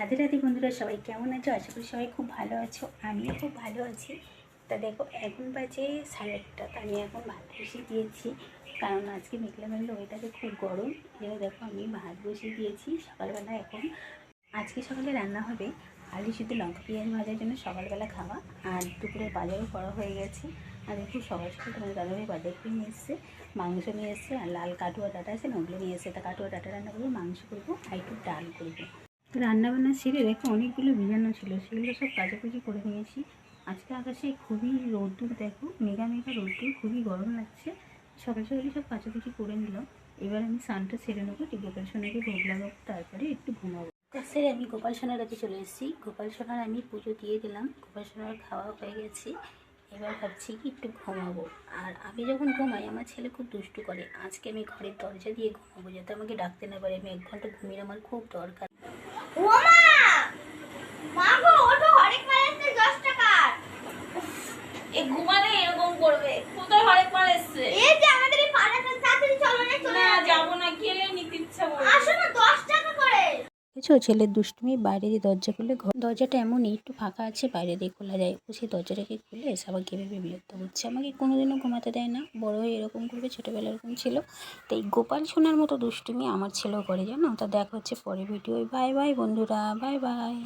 রাধে রাধে বন্ধুরা, সবাই কেমন আছো? আশা করি সবাই খুব ভালো আছো, আমিও খুব ভালো আছি। তা দেখো, এখন বাজে সাড়ে আটটা, তা আমি এখন ভাত বসিয়ে দিয়েছি। কারণ আজকে মেঘলা মেঘলা ওয়েদারে খুব গরম। এবার দেখো, আমি ভাত বসিয়ে দিয়েছি সকালবেলা এখন। আজকে সকালে রান্না হবে আলু শুধু লঙ্কা পেঁয়াজ ভাজার জন্য সকালবেলা খাওয়া আর দুপুরে বাজারও করা হয়ে গেছে। আর দেখো, সকাল সকাল তোমার দাদাভাই বাজার করে নিয়ে এসছে, মাংস নিয়ে এসছে, আর লাল কাটুয়া ডাটা আছে না, ওগুলো নিয়ে এসছে। তা কাটুয়া ডাটা রান্না করব, মাংস করব, আর একটু ডাল করব। রান্নাবান্না সেরে দেখো অনেকগুলো ভিজানো ছিল, সেগুলো সব কাচাকুচি করে নিয়েছি। আজকে আকাশে খুবই রোদ্দুর, দেখো, মেঘা মেঘা রোদ্দুর, খুবই গরম লাগছে। সকাল সকালে সব কাচাকুচি করে নিলাম। এবার আমি স্নানটা সেরে নেব গোপাল সোনাকে ভোগ লাগাবো, তারপরে একটু ঘুমাবো। সেরে আমি গোপাল সোনার কাছে চলে এসেছি। গোপাল সোনার আমি পুজো দিয়ে দিলাম, গোপাল সোনার খাওয়া হয়ে গেছে। এবার ভাবছি কি একটু ঘুমাবো। আর আমি যখন ঘুমাই, আমার ছেলে খুব দুষ্টু করে। আজকে আমি ঘরের দরজা দিয়ে ঘুমাবো, যাতে আমাকে ডাকতে না পারে। আমি এক ঘণ্টা ঘুমিয়ে আমার খুব দরকার। ওমা! মা গো ওটা হরেক মাল এসছে 10 টাকার এ ঘুমালে এরকম করবে। কোথায় হরেক মাল এসছে এই যে আমাদের এই পাড়াটা তাড়াতাড়ি চলো না চলে না যাবে। যাব না গেলে নিতে ইচ্ছা করবে আসো না 10 টাকা করে দেখেছ? ছেলের দুষ্টুমি বাইরে দিয়ে দরজা খুলে দরজাটা এমনই, একটু ফাঁকা আছে, বাইরে দিয়ে খোলা যায়। ও সেই দরজাটাকে খুলে এসে আবার ভেবে বিরক্ত করছে? আমাকে কোনোদিনও ঘুমাতে দেয় না। বড় হয়ে এরকম করবে, ছোটোবেলা এরকম ছিল। তো এই গোপাল সোনার মতো দুষ্টুমি আমার ছেলেও করে, জানো? তা দেখা হচ্ছে পরে ভিডিও বাই বাই বন্ধুরা। Bye bye